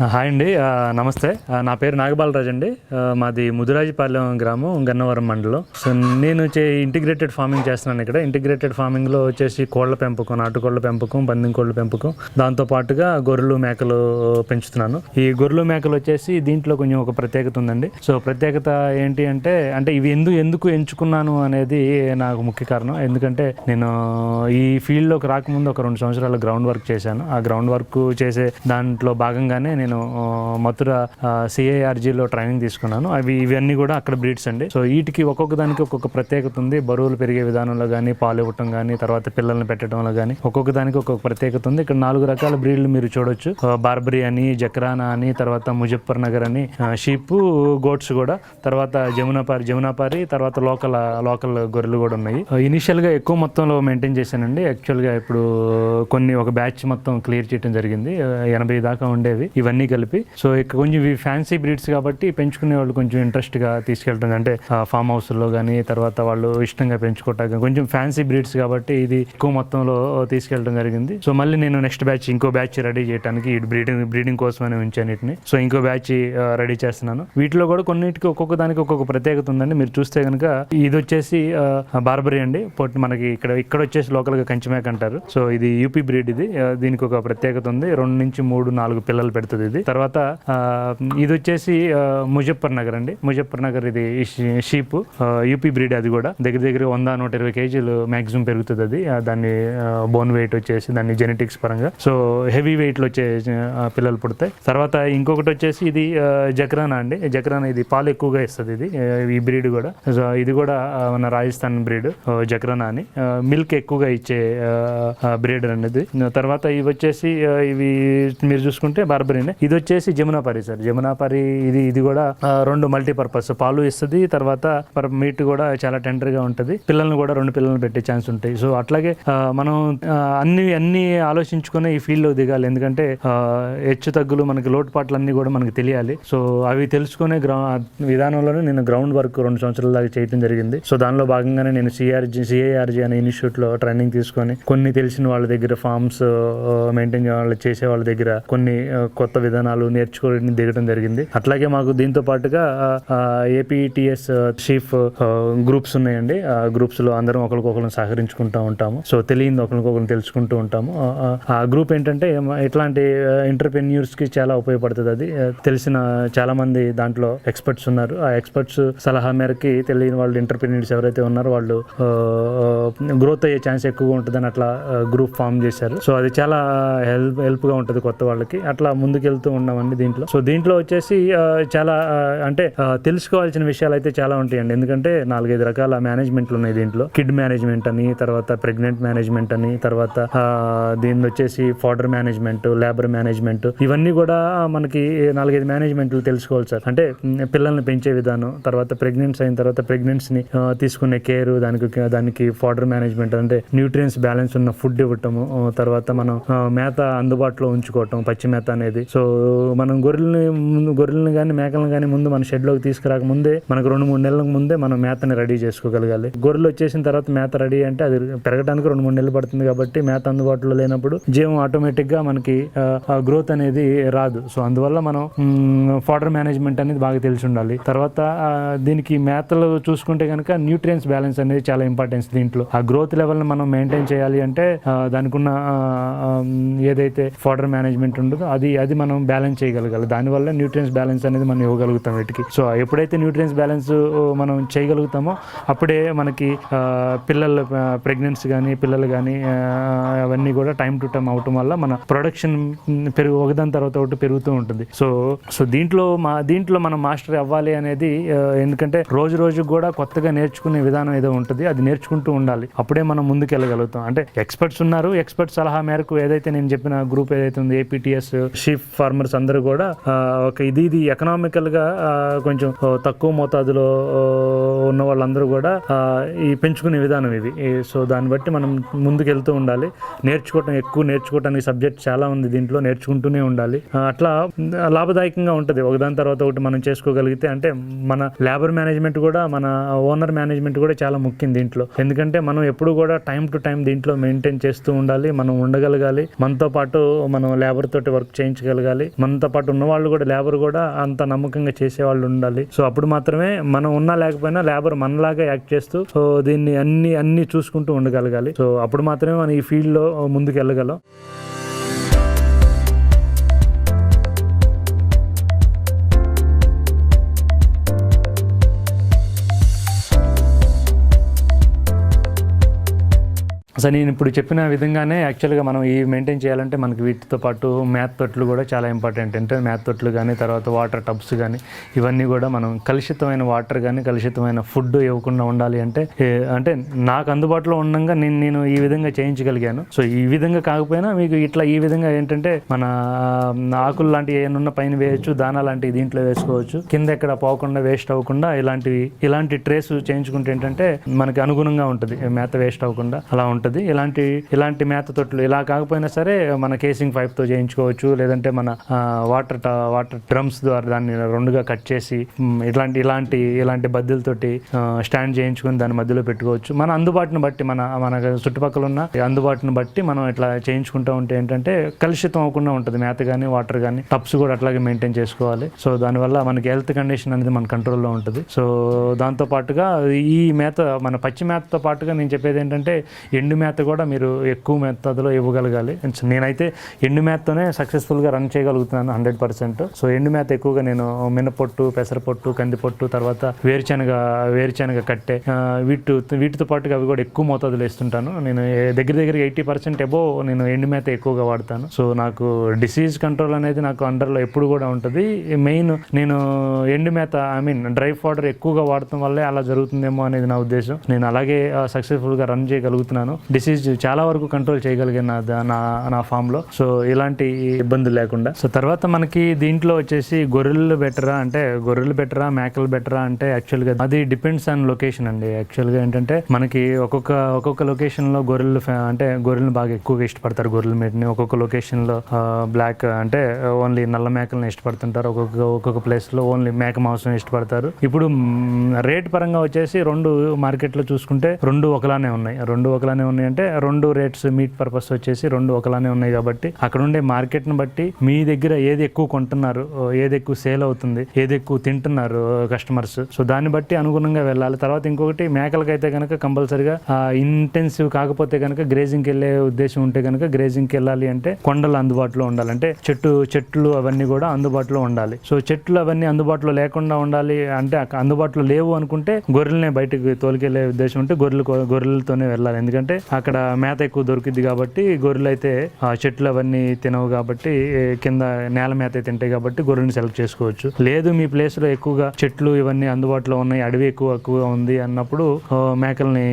Hi అండి. నమస్తే. నా పేరు నాగబాలరాజ్ అండి. మాది ముదిరాజుపాలెం గ్రామం గన్నవరం మండలం. సో నేను చే ఇంటిగ్రేటెడ్ ఫార్మింగ్ చేస్తున్నాను ఇక్కడ. ఇంటిగ్రేటెడ్ ఫార్మింగ్లో వచ్చేసి కోళ్ళ పెంపకం నాటుకోళ్ళ పెంపకం పందెం కోళ్ళ పెంపకం. దాంతో పాటుగా గొర్రెలు మేకలు పెంచుతున్నాను. ఈ గొర్రెలు మేకలు వచ్చేసి దీంట్లో కొంచెం ఒక ప్రత్యేకత ఉందండి. సో ప్రత్యేకత ఏంటి అంటే అంటే ఇవి ఎందుకు ఎందుకు ఎంచుకున్నాను అనేది నాకు ముఖ్య కారణం. ఎందుకంటే నేను ఈ ఫీల్డ్లోకి రాకముందు ఒక రెండు సంవత్సరాలు గ్రౌండ్ వర్క్ చేశాను. ఆ గ్రౌండ్ వర్క్ చేసే దాంట్లో భాగంగానే నేను మథుర సిఐఆర్జీలో ట్రైనింగ్ తీసుకున్నాను. అవి ఇవన్నీ కూడా అక్కడ బ్రీడ్స్ అండి. సో వీటికి ఒక్కొక్క దానికి ఒక్కొక్క ప్రత్యేకత ఉంది. బరువులు పెరిగే విధానంలో కానీ పాలు ఇవ్వటం కానీ తర్వాత పిల్లల్ని పెట్టడంలో కానీ ఒక్కొక్క దానికి ఒక్కొక్క ప్రత్యేకత ఉంది. ఇక్కడ నాలుగు రకాల బ్రీడ్లు మీరు చూడొచ్చు. బార్బరీ అని జక్రానా అని తర్వాత ముజఫర్ నగర్ అని షీప్ గోట్స్ కూడా. తర్వాత జమునాపారి జమునాపారి తర్వాత లోకల్ లోకల్ గొర్రెలు కూడా ఉన్నాయి. ఇనిషియల్గా ఎక్కువ మొత్తంలో మెయింటైన్ చేశానండి. యాక్చువల్గా ఇప్పుడు కొన్ని ఒక బ్యాచ్ మొత్తం క్లియర్ చేయడం జరిగింది. ఎనభై దాకా ఉండేవి. ఇవన్నీ కలిపి. సో ఇక్కడ కొంచెం ఇవి ఫ్యాన్సీ బ్రీడ్స్ కాబట్టి పెంచుకునే వాళ్ళు కొంచెం ఇంట్రెస్ట్గా తీసుకెళ్ళడం అంటే ఫామ్ హౌస్లో కానీ తర్వాత వాళ్ళు ఇష్టంగా పెంచుకోవటానికి కొంచెం ఫ్యాన్సీ బ్రీడ్స్ కాబట్టి ఇది ఎక్కువ మొత్తంలో తీసుకెళ్ళడం జరిగింది. సో మళ్ళీ నేను నెక్స్ట్ బ్యాచ్ ఇంకో బ్యాచ్ రెడీ చేయడానికి బ్రీడింగ్ బ్రీడింగ్ కోసమని ఉంచాను వీటిని. సో ఇంకో బ్యాచ్ రెడీ చేస్తున్నాను. వీటిలో కూడా కొన్నిటికి ఒక్కొక్క దానికి ఒక్కొక్క ప్రత్యేకత ఉందండి. మీరు చూస్తే కనుక ఇది వచ్చేసి బార్బరీ అండి. పొట్టి మనకి ఇక్కడ ఇక్కడ వచ్చేసి లోకల్గా కంచిమేక అంటారు. సో ఇది యూపీ బ్రీడ్ ఇది. దీనికి ఒక ప్రత్యేకత ఉంది. రెండు నుంచి మూడు నాలుగు పిల్లలు పెడుతుంది ఇది. తర్వాత ఇది వచ్చేసి ముజఫర్ నగర్ అండి. ముజఫర్ నగర్ ఇది షీప్. యూపీ బ్రీడ్ అది కూడా. దగ్గర దగ్గర వంద నూట ఇరవై కేజీలు మాక్సిమం పెరుగుతుంది అది. దాన్ని బోన్ వెయిట్ వచ్చేసి దాన్ని జెనెటిక్స్ పరంగా. సో హెవీ వెయిట్లో వచ్చే పిల్లలు పుడతాయి. తర్వాత ఇంకొకటి వచ్చేసి ఇది జక్రానా అండి. జక్రానా ఇది పాలు ఎక్కువగా ఇస్తుంది ఇది ఈ బ్రీడ్ కూడా. సో ఇది కూడా మన రాజస్థాన్ బ్రీడ్ జక్రానా అని. మిల్క్ ఎక్కువగా ఇచ్చే బ్రీడ్ అనేది. తర్వాత ఇవి వచ్చేసి ఇవి మీరు చూసుకుంటే బార్బరీనే. ఇది వచ్చేసి జమునాపరి సార్. జమునాపరి ఇది ఇది కూడా రెండు మల్టీపర్పస్ పాలు ఇస్తుంది తర్వాత మీట్ కూడా చాలా టెండర్గా పిల్లల్ని కూడా రెండు పిల్లల్ని పెట్టే ఛాన్స్ ఉంటాయి. సో అట్లాగే మనం అన్ని అన్ని ఆలోచించుకునే ఈ ఫీల్డ్లో దిగాలి. ఎందుకంటే హెచ్చు తగ్గులు మనకి లోటుపాట్లు అన్ని కూడా మనకి తెలియాలి. సో అవి తెలుసుకునే గ్రౌ విధానంలోనే నేను గ్రౌండ్ వర్క్ రెండు సంవత్సరాల దాకా చేయడం జరిగింది. సో దానిలో భాగంగానే నేను సిఆర్జీ సిఐఆర్జీ అనే ఇన్స్టిట్యూట్లో ట్రైనింగ్ తీసుకొని కొన్ని తెలిసిన వాళ్ళ దగ్గర ఫార్మ్స్ మెయింటైన్ వాళ్ళు చేసే వాళ్ళ దగ్గర కొన్ని కొత్త విధానాలు నేర్చుకొని దిగడం జరిగింది. అట్లాగే మాకు దీంతో పాటుగా ఏపీటీఎస్ చీఫ్ గ్రూప్స్ ఉన్నాయండి. ఆ గ్రూప్స్లో అందరం ఒకరికొకరు సహకరించుకుంటూ ఉంటాము. సో తెలియదు ఒకరికొకరు తెలుసుకుంటూ ఉంటాము. ఆ, గ్రూప్ ఏంటంటే ఇట్లాంటి ఎంటర్ప్రెన్యూర్స్కి చాలా ఉపయోగపడుతుంది అది. తెలిసిన చాలా మంది దాంట్లో ఎక్స్పర్ట్స్ ఉన్నారు. ఆ ఎక్స్పర్ట్స్ సలహా మేరకి తెలియని వాళ్ళు ఎంటర్ప్రెన్యూర్స్ ఎవరైతే ఉన్నారో వాళ్ళు గ్రోత్ అయ్యే ఛాన్స్ ఎక్కువగా ఉంటుందని అట్లా గ్రూప్ ఫామ్ చేశారు. సో అది చాలా హెల్ప్ హెల్ప్గా ఉంటుంది కొత్త వాళ్ళకి. అట్లా ముందుకెళ్తూ ఉన్నామండి దీంట్లో. సో దీంట్లో వచ్చేసి చాలా అంటే తెలుసుకోవాల్సిన విషయాలు అయితే చాలా ఉంటాయండి. ఎందుకంటే నాలుగైదు రకాల మేనేజ్మెంట్లు ఉన్నాయి దీంట్లో. కిడ్ మేనేజ్మెంట్ అని తర్వాత ప్రెగ్నెంట్ మేనేజ్మెంట్ అని తర్వాత దీని వచ్చేసి ఫాడర్ మేనేజ్మెంట్ లేబర్ మేనేజ్మెంట్. ఇవన్నీ కూడా మనకి నాలుగైదు మేనేజ్మెంట్లు తెలుసుకోవాలి సార్. అంటే పిల్లల్ని పెంచే విధానం తర్వాత ప్రెగ్నెన్స్ అయిన తర్వాత ప్రెగ్నెన్సీని తీసుకునే కేర్ దానికి దానికి ఫాడర్ మేనేజ్మెంట్ అంటే న్యూట్రియన్స్ బ్యాలెన్స్ ఉన్న ఫుడ్ ఇవ్వటము తర్వాత మనం మేత అందుబాటులో ఉంచుకోవటం పచ్చి మేత అనేది. సో మనం గొర్రెల్ని ముందు గొర్రెల్ని కానీ మేకలను కానీ ముందు మన షెడ్లోకి తీసుకురాక ముందే మనకు రెండు మూడు నెలల ముందే మనం మేతని రెడీ చేసుకోగలగాలి. గొర్రెలు వచ్చేసిన తర్వాత మేత రెడీ అంటే అది పెరగడానికి రెండు మూడు నెలలు పడుతుంది కాబట్టి మేత అందుబాటులో లేనప్పుడు జీవం ఆటోమేటిక్గా మనకి గ్రోత్ అనేది రాదు. సో అందువల్ల మనం ఫాడర్ మేనేజ్మెంట్ అనేది బాగా తెలిసి ఉండాలి. తర్వాత దీనికి మేతలు చూసుకుంటే కనుక న్యూట్రియన్స్ బ్యాలెన్స్ అనేది చాలా ఇంపార్టెన్స్ దీంట్లో. ఆ గ్రోత్ లెవెల్ని మనం మెయింటైన్ చేయాలి అంటే దానికి ఉన్న ఏదైతే ఫాడర్ మేనేజ్మెంట్ ఉండదో అది అది మనం మనం బ్యాలెన్స్ చేయగలగాలి. దానివల్ల న్యూట్రియన్స్ బ్యాలెన్స్ అనేది మనం ఇవ్వగలుగుతాం వీటికి. సో ఎప్పుడైతే న్యూట్రియన్స్ బ్యాలెన్స్ మనం చేయగలుగుతామో అప్పుడే మనకి పిల్లల ప్రెగ్నెన్సీ కానీ పిల్లలు కానీ అవన్నీ కూడా టైం టు టైం అవటం వల్ల మన ప్రొడక్షన్ పెరుగు ఒకదాని తర్వాత ఒకటి పెరుగుతూ ఉంటుంది. సో సో దీంట్లో మా దీంట్లో మనం మాస్టర్ అవ్వాలి అనేది ఎందుకంటే రోజు రోజు కూడా కొత్తగా నేర్చుకునే విధానం ఏదో ఉంటుంది. అది నేర్చుకుంటూ ఉండాలి. అప్పుడే మనం ముందుకు వెళ్ళగలుగుతాం. అంటే ఎక్స్పర్ట్స్ ఉన్నారు. ఎక్స్పర్ట్ సలహా మేరకు ఏదైతే నేను చెప్పిన గ్రూప్ ఏదైతే ఉంది ఏపీటీఎస్ షిఫ్ ఫార్మర్స్ అందరూ కూడా ఒక ఇది ఇది ఎకనామికల్గా కొంచెం తక్కువ మోతాదులో ఉన్న వాళ్ళందరూ కూడా ఈ పెంచుకునే విధానం ఇది. సో దాన్ని బట్టి మనం ముందుకు వెళ్తూ ఉండాలి. నేర్చుకోవటం ఎక్కువ నేర్చుకోవటానికి సబ్జెక్ట్ చాలా ఉంది దీంట్లో నేర్చుకుంటూనే ఉండాలి. అట్లా లాభదాయకంగా ఉంటుంది. ఒకదాని తర్వాత ఒకటి మనం చేసుకోగలిగితే అంటే మన లేబర్ మేనేజ్మెంట్ కూడా మన ఓనర్ మేనేజ్మెంట్ కూడా చాలా ముఖ్యం దీంట్లో. ఎందుకంటే మనం ఎప్పుడు కూడా టైం టు టైం దీంట్లో మెయింటైన్ చేస్తూ ఉండాలి. మనం ఉండగలగాలి. మనతో పాటు మనం లేబర్ తోటి వర్క్ చేయించగలగాలి. జరగాలి. మనతో పాటు ఉన్న వాళ్ళు కూడా లేబర్ కూడా అంత నమ్మకంగా చేసే వాళ్ళు ఉండాలి. సో అప్పుడు మాత్రమే మనం ఉన్నా లేకపోయినా లేబర్ మనలాగా యాక్ట్ చేస్తూ సో దీన్ని అన్ని అన్ని చూసుకుంటూ ఉండగలగాలి. సో అప్పుడు మాత్రమే మనం ఈ ఫీల్డ్లో ముందుకు వెళ్ళగలం సో నేను ఇప్పుడు చెప్పిన విధంగానే యాక్చువల్గా మనం ఈ మెయింటైన్ చేయాలంటే మనకి వీటితో పాటు మ్యాథ్ తొట్లు కూడా చాలా ఇంపార్టెంట్ అంటే మ్యాథ్ తొట్లు కానీ తర్వాత వాటర్ టబ్స్ కానీ ఇవన్నీ కూడా మనం కలుషితమైన వాటర్ కానీ కలుషితమైన ఫుడ్ ఇవ్వకుండా ఉండాలి అంటే అంటే నాకు అందుబాటులో ఉండగా నేను నేను ఈ విధంగా చేయించగలిగాను. సో ఈ విధంగా కాకపోయినా మీకు ఇట్లా ఈ విధంగా ఏంటంటే మన ఆకులు లాంటివి ఏమైనా ఉన్న పైన వేయచ్చు దానా లాంటివి దీంట్లో వేసుకోవచ్చు. కింద ఎక్కడ పోకుండా వేస్ట్ అవ్వకుండా ఇలాంటివి ఇలాంటి ట్రేస్ చేయించుకుంటే ఏంటంటే మనకి అనుగుణంగా ఉంటుంది. మేత వేస్ట్ అవ్వకుండా అలా ఉంటుంది. ఇలాంటి ఇలాంటి మేత తొట్లు ఇలా కాకపోయినా సరే మన కేసింగ్ పైప్తో చేయించుకోవచ్చు. లేదంటే మన వాటర్ వాటర్ డ్రమ్స్ ద్వారా దాన్ని రెండుగా కట్ చేసి ఇలాంటి ఇలాంటి ఇలాంటి బద్దెలతోటి స్టాండ్ చేయించుకొని దాని మధ్యలో పెట్టుకోవచ్చు. మన అందుబాటును బట్టి మన మన చుట్టుపక్కల ఉన్న అందుబాటును బట్టి మనం ఇట్లా చేయించుకుంటూ ఉంటే ఏంటంటే కలుషితం అవ్వకుండా ఉంటుంది. మేత కానీ వాటర్ కానీ టప్స్ కూడా అట్లాగే మెయింటైన్ చేసుకోవాలి. సో దానివల్ల మనకి హెల్త్ కండిషన్ అనేది మన కంట్రోల్లో ఉంటుంది. సో దాంతో పాటుగా ఈ మేత మన పచ్చి మేతతో పాటుగా నేను చెప్పేది ఏంటంటే ఎండు ఎండు మేత కూడా మీరు ఎక్కువ మేతలో ఇవ్వగలగాలి. నేనైతే ఎండు మేతతోనే సక్సెస్ఫుల్గా రన్ చేయగలుగుతున్నాను హండ్రెడ్ పర్సెంట్. సో ఎండు మేత ఎక్కువగా నేను మినపొట్టు పెసరపొట్టు కందిపొట్టు తర్వాత వేరుశనగ వేరుశనగ కట్టె వీటి వీటితో పాటుగా అవి కూడా ఎక్కువ మోతాదులో వేస్తుంటాను. నేను దగ్గర దగ్గర ఎయిటీ పర్సెంట్ ఎబో నేను ఎండు మేత ఎక్కువగా వాడతాను. సో నాకు డిసీజ్ కంట్రోల్ అనేది నాకు అండర్లో ఎప్పుడు కూడా ఉంటుంది. మెయిన్ నేను ఎండు మేత ఐ మీన్ డ్రై ఫౌడర్ ఎక్కువగా వాడటం వల్లే అలా జరుగుతుందేమో అనేది నా ఉద్దేశం. నేను అలాగే సక్సెస్ఫుల్గా రన్ చేయగలుగుతున్నాను. డిసీజ్ చాలా వరకు కంట్రోల్ చేయగలిగిన నా దా- నా నా సో ఇలాంటి ఇబ్బందులు లేకుండా. సో తర్వాత మనకి దీంట్లో వచ్చేసి గొర్రెలు బెటరా అంటే గొర్రెలు బెటరా మేకలు బెటరా అంటే యాక్చువల్గా అది డిపెండ్స్ ఆన్ లొకేషన్ అండి. యాక్చువల్గా ఏంటంటే మనకి ఒక్కొక్క ఒక్కొక్క లొకేషన్లో గొర్రెలు అంటే గొర్రెలను బాగా ఎక్కువగా ఇష్టపడతారు గొర్రెల మీటని ఒక్కొక్క లొకేషన్లో బ్లాక్ అంటే ఓన్లీ నల్ల మేకలను ఇష్టపడుతుంటారు. ఒక్కొక్క ఒక్కొక్క ప్లేస్లో ఓన్లీ మేక మాంసం ఇష్టపడతారు. ఇప్పుడు రేట్ పరంగా వచ్చేసి రెండు మార్కెట్లో చూసుకుంటే రెండు ఒకలానే ఉన్నాయి. రెండు ఒకలానే ఉన్నాయి అంటే రెండు రేట్స్ మీట్ పర్పస్ వచ్చేసి రెండు ఒకలానే ఉన్నాయి కాబట్టి అక్కడ ఉండే మార్కెట్ని బట్టి మీ దగ్గర ఏది ఎక్కువ కొంటున్నారు ఏది ఎక్కువ సేల్ అవుతుంది ఏది ఎక్కువ తింటున్నారు కస్టమర్స్ సో దాన్ని బట్టి అనుగుణంగా వెళ్ళాలి. తర్వాత ఇంకొకటి మేకలకైతే కనుక కంపల్సరిగా ఇంటెన్సివ్ కాకపోతే కనుక గ్రేజింగ్కి వెళ్ళే ఉద్దేశం ఉంటే కనుక గ్రేజింగ్కి వెళ్ళాలి అంటే కొండలు అందుబాటులో ఉండాలి. అంటే చెట్టు చెట్లు అవన్నీ కూడా అందుబాటులో ఉండాలి. సో చెట్లు అవన్నీ అందుబాటులో లేకుండా ఉండాలి అంటే అందుబాటులో లేవు అనుకుంటే గొర్రెలనే బయటకు తోలుకెళ్ళే ఉద్దేశం ఉంటే గొర్రెలు గొర్రెలతోనే వెళ్ళాలి. ఎందుకంటే అక్కడ మేత ఎక్కువ దొరికింది కాబట్టి గొర్రెలు అయితే ఆ చెట్లు అవన్నీ తినవు కాబట్టి కింద నేల మేత తింటాయి కాబట్టి గొర్రెని సెలెక్ట్ చేసుకోవచ్చు. లేదు మీ ప్లేస్లో ఎక్కువగా చెట్లు ఇవన్నీ అందుబాటులో ఉన్నాయి అడవి ఎక్కువ ఎక్కువగా ఉంది అన్నప్పుడు మేకల్ని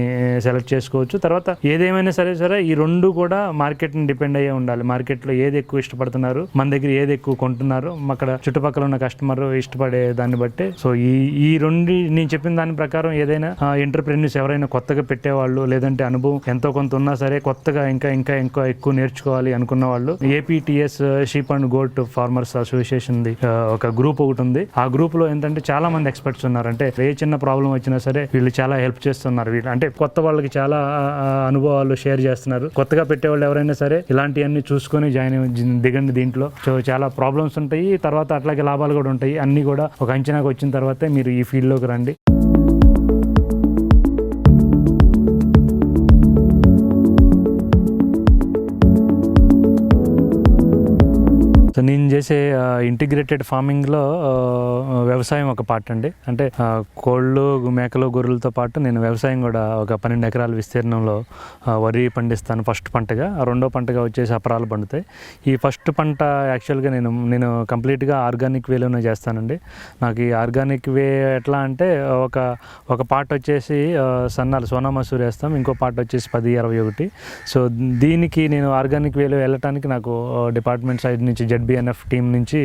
సెలెక్ట్ చేసుకోవచ్చు. తర్వాత ఏదేమైనా సరే సరే ఈ రెండు కూడా మార్కెట్ని డిపెండ్ అయ్యే ఉండాలి. మార్కెట్లో ఏది ఎక్కువ ఇష్టపడుతున్నారు మన దగ్గర ఏది ఎక్కువ కొంటున్నారు అక్కడ చుట్టుపక్కల ఉన్న కస్టమర్ ఇష్టపడే దాన్ని బట్టి. సో ఈ ఈ రెండు నేను చెప్పిన దాని ప్రకారం ఏదైనా ఎంటర్ప్రెన్యూర్స్ ఎవరైనా కొత్తగా పెట్టేవాళ్ళు లేదంటే అనుభవం ఎంత కొంత ఉన్నా సరే కొత్తగా ఇంకా ఇంకా ఇంకా ఎక్కువ నేర్చుకోవాలి అనుకున్న వాళ్ళు APTS sheep and goat farmers association ఒక గ్రూప్ ఒకటి ఉంది. ఆ గ్రూప్లో ఏంటంటే చాలా మంది ఎక్స్పర్ట్స్ ఉన్నారు. అంటే ఏ చిన్న ప్రాబ్లం వచ్చినా సరే వీళ్ళు చాలా హెల్ప్ చేస్తున్నారు. వీళ్ళు అంటే కొత్త వాళ్ళకి చాలా uh, uh, అనుభవాలు షేర్ చేస్తున్నారు. కొత్తగా పెట్టేవాళ్ళు ఎవరైనా సరే ఇలాంటివన్నీ చూసుకొని జాయిన్ దిగండి దీంట్లో. సో చాలా ప్రాబ్లమ్స్ ఉంటాయి. తర్వాత అట్లాగే లాభాలు కూడా ఉంటాయి. అన్ని కూడా ఒక అంచనాకు వచ్చిన తర్వాతే మీరు ఈ ఫీల్డ్లోకి రండి. చేసే ఇంటిగ్రేటెడ్ ఫార్మింగ్లో వ్యవసాయం ఒక పార్ట్ అండి. అంటే కోళ్ళు మేకలు గొర్రెలతో పాటు నేను వ్యవసాయం కూడా ఒక పన్నెండు ఎకరాల విస్తీర్ణంలో వరి పండిస్తాను ఫస్ట్ పంటగా. రెండో పంటగా వచ్చేసి అపరాలు పండుతాయి. ఈ ఫస్ట్ పంట యాక్చువల్గా నేను నేను కంప్లీట్గా ఆర్గానిక్ వేలోనే చేస్తానండి. నాకు ఈ ఆర్గానిక్ వే ఎట్లా అంటే ఒక ఒక పార్ట్ వచ్చేసి సన్నాలు సోనా మసూరి వేస్తాం. ఇంకో పార్ట్ వచ్చేసి పది ఇరవై ఒకటి. సో దీనికి నేను ఆర్గానిక్ వేలో వెళ్ళటానికి నాకు డిపార్ట్మెంట్ సైడ్ నుంచి జెడ్బిఎన్ఎఫ్ టీం నుంచి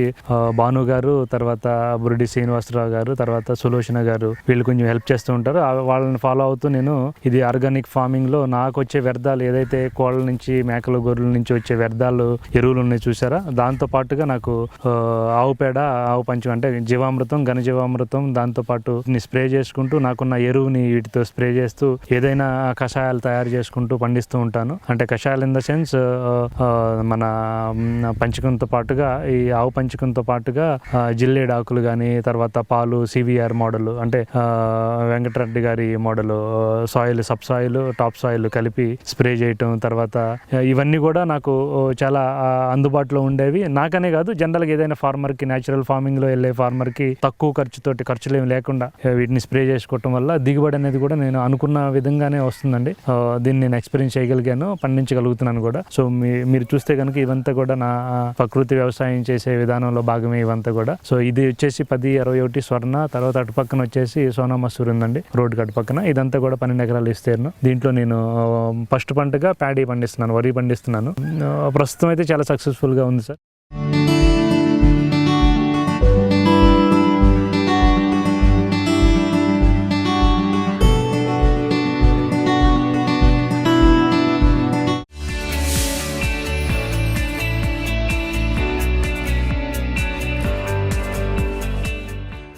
భాను గారు తర్వాత బురిడి శ్రీనివాసరావు గారు తర్వాత సులోచన గారు వీళ్ళు కొంచెం హెల్ప్ చేస్తూ ఉంటారు. వాళ్ళని ఫాలో అవుతూ నేను ఇది ఆర్గానిక్ ఫార్మింగ్లో నాకు వచ్చే వ్యర్థాలు ఏదైతే కోళ్ళ నుంచి మేకలు గొర్రెల నుంచి వచ్చే వ్యర్థాలు ఎరువులు ఉన్నాయి చూసారా? దాంతో పాటుగా నాకు ఆవు పేడ ఆవు పంచం అంటే జీవామృతం ఘనజీవామృతం దాంతోపాటు దాంతో పాటు స్ప్రే చేసుకుంటూ నాకున్న ఎరువుని వీటితో స్ప్రే చేస్తూ ఏదైనా కషాయాలు తయారు చేసుకుంటూ పండిస్తూ ఉంటాను. అంటే కషాయాలు ఇన్ ద సెన్స్ మన పంచకంతో పాటుగా ఈ ఆవు పంచకంతో పాటుగా ఆ, జిల్లేడు ఆకులు కానీ తర్వాత పాలు సివిఆర్ మోడల్ అంటే వెంకటరెడ్డి గారి model soil sub soil top soil కలిపి స్ప్రే చేయటం తర్వాత ఇవన్నీ కూడా నాకు చాలా అందుబాటులో ఉండేవి. నాకనే కాదు జనరల్గా ఏదైనా ఫార్మర్కి న్యాచురల్ ఫార్మింగ్లో వెళ్ళే ఫార్మర్కి తక్కువ ఖర్చుతోటి ఖర్చులు ఏమి లేకుండా వీటిని స్ప్రే చేసుకోవటం వల్ల దిగుబడి అనేది కూడా నేను అనుకున్న విధంగానే వస్తుందండి. దీన్ని నేను ఎక్స్పీరియన్స్ చేయగలిగాను పండించగలుగుతున్నాను కూడా. సో మీ మీరు చూస్తే కనుక ఇవంతా కూడా నా ప్రకృతి వ్యవసాయం చేసే విధానంలో భాగమే ఇవంతా కూడా. సో ఇది వచ్చేసి పది అరవై ఒకటి స్వర్ణ తర్వాత అటు పక్కన వచ్చేసి సోనా మసూర్ ఉందండి రోడ్ కట్ పక్కన. ఇదంతా కూడా పన్నెండు ఎకరాలు ఇస్తేను దీంట్లో నేను ఫస్ట్ పంటగా ప్యాడీ పండిస్తున్నాను వరి పండిస్తున్నాను. ప్రస్తుతం అయితే చాలా సక్సెస్ఫుల్గా ఉంది సార్.